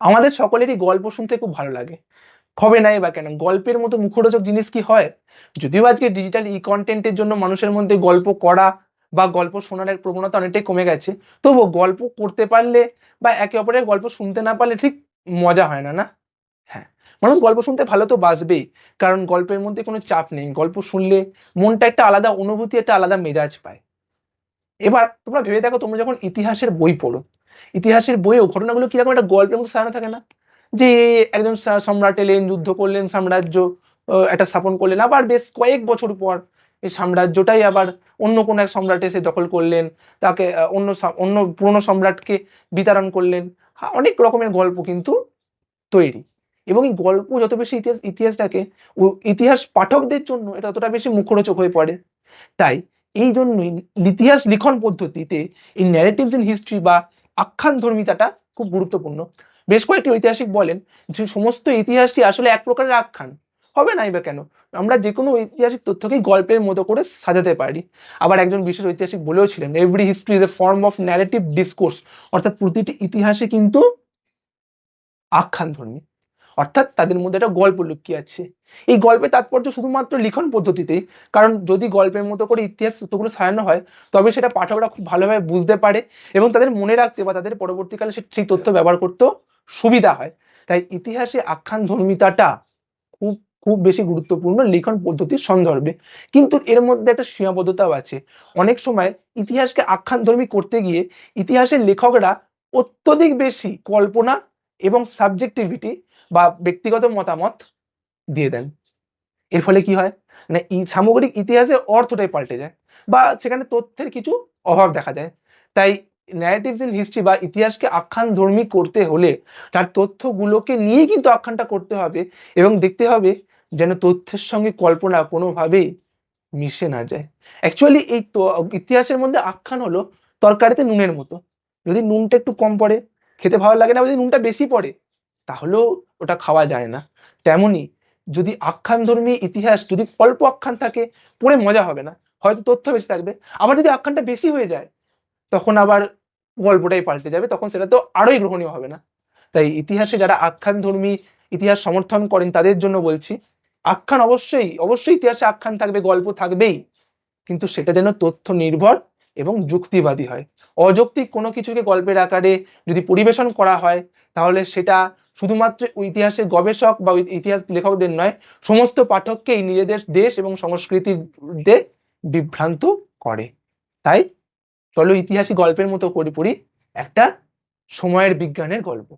আমাদের সকলেরই গল্প শুনতে খুব ভালো লাগে। হবে নাই বা কেন? গল্পের মতো মুখরোচক জিনিস কি হয়? যদিও আজকে ডিজিটাল ই কন্টেন্টের জন্য মানুষের মধ্যে গল্প করা বা গল্প শোনার প্রবণতা অনেকটাই কমে গেছে। তবুও গল্প করতে পারলে বা একে অপরের গল্প শুনতে না পারলে ঠিক মজা হয় না না? হ্যাঁ মানুষ গল্প শুনতে ভালো তো বাসবেই কারণ গল্পের মধ্যে কোনো চাপ নেই। গল্প শুনলে মনটা একটা আলাদা অনুভূতি, একটা আলাদা মেজাজ পায়। এবার তোমরা ভেবে দেখো, তোমরা যখন ইতিহাসের বই পড়ো ইতিহাসের বইয়েও ঘটনাগুলো কীরকম একটা গল্পের মতো সাজানো থাকে না? যে একজন সম্রাট এলেন, যুদ্ধ করলেন, সাম্রাজ্য একটা স্থাপন করলেন। আবার বেশ কয়েক বছর পর এই সাম্রাজ্যটাই আবার অন্য কোনো এক সম্রাট এসে দখল করলেন। তাকে অন্য অন্য পুরনো সম্রাটকে বিতরণ করলেন। অনেক রকমের গল্প কিন্তু তৈরি। এবং এই গল্প যত বেশি ইতিহাস ইতিহাসটাকে ইতিহাস পাঠকদের জন্য এটা ততটা বেশি মুখরোচক হয়ে পড়ে। তাই এই জন্যই ইতিহাস লিখন পদ্ধতিতে এই ন্যারেটিভস ইন হিস্ট্রি বা আখ্যান ধর্মিতাটা খুব গুরুত্বপূর্ণ। বেশ কয়েকটি ঐতিহাসিক বলেন যে সমস্ত ইতিহাসটি আসলে এক প্রকারের আখ্যান। হবে নাই বা কেন? আমরা যে কোনো ঐতিহাসিক তথ্যকেই গল্পের মতো করে সাজাতে পারি। আবার একজন বিশেষ ঐতিহাসিক বলেও ছিলেন every history is a form of narrative discourse অর্থাৎ প্রতিটি ইতিহাসে কিন্তু আখ্যান ধর্মী। অর্থাৎ তাদের মধ্যে একটা গল্প লুকিয়ে আছে। এই গল্পের তাৎপর্য শুধুমাত্র লিখন পদ্ধতিতেই কারণ যদি গল্পের মতো করে ইতিহাস তথ্যগুলো সাজানো হয়, তবে সেটা পাঠকরা খুব ভালোভাবে বুঝতে পারে এবং তাদের মনে রাখতে বা তাদের পরবর্তীকালে সেই তথ্য ব্যবহার করতেও সুবিধা হয়। তাই ইতিহাসে আখ্যান ধর্মিতাটা খুব খুব বেশি গুরুত্বপূর্ণ লিখন পদ্ধতির সন্দর্ভে। কিন্তু এর মধ্যে একটা সীমাবদ্ধতাও আছে। অনেক সময় ইতিহাসকে আখ্যান ধর্মী করতে গিয়ে ইতিহাসের লেখকরা অত্যধিক বেশি কল্পনা এবং সাবজেক্টিভিটি বা ব্যক্তিগত মতামত দিয়ে দেন। এর ফলে কি হয়? না ই- সামগ্রিক ইতিহাসের অর্থটাই পাল্টে যায় বা সেখানে তথ্যের কিছু অভাব দেখা যায়। তাই ন্যারেটিভস ইন হিস্ট্রি বা ইতিহাসকে আখ্যান ধর্মী করতে হলে তার তথ্যগুলোকে নিয়েই কিন্তু আখ্যানটা করতে হবে এবং দেখতে হবে যেন তথ্যের সঙ্গে কল্পনা কোনোভাবেই মিশে না যায়। অ্যাকচুয়ালি এই ইতিহাসের মধ্যে আখ্যান হলো তরকারিতে নুনের মতো। যদি নুনটা একটু কম পড়ে, খেতে ভালো লাগে না যদি নুনটা বেশি পড়ে তাহলেও ওটা খাওয়া যায় না। তেমনই যদি আখ্যান ধর্মী ইতিহাস যদি অল্প আখ্যান থাকে, পড়ে মজা হবে না। হয়তো তথ্য বেশি থাকবে। আবার যদি আখ্যানটা বেশি হয়ে যায়, তখন আবার গল্পটাই পাল্টে যাবে, তখন সেটা তো আরোই গ্রহণীয় হবে না। তাই ইতিহাসে যারা আখ্যান ধর্মী ইতিহাস সমর্থন করেন, তাদের জন্য বলছি, আখ্যান অবশ্যই অবশ্যই ইতিহাসে আখ্যান থাকবে, গল্প থাকবেই। কিন্তু সেটা যেন তথ্য নির্ভর এবং যুক্তিবাদী হয়। অযৌক্তিক কোনো কিছুকে গল্পের আকারে যদি পরিবেশন করা হয়, তাহলে সেটা শুধুমাত্র ইতিহাসের গবেষক বা ইতিহাস লেখকদের নয়, সমস্ত পাঠককেই নিজেদের দেশ এবং সংস্কৃতিতে বিভ্রান্ত করে। তাই চলো ইতিহাসী গল্পের মতো করে পড়ি, একটা সময়ের বিজ্ঞানের গল্প।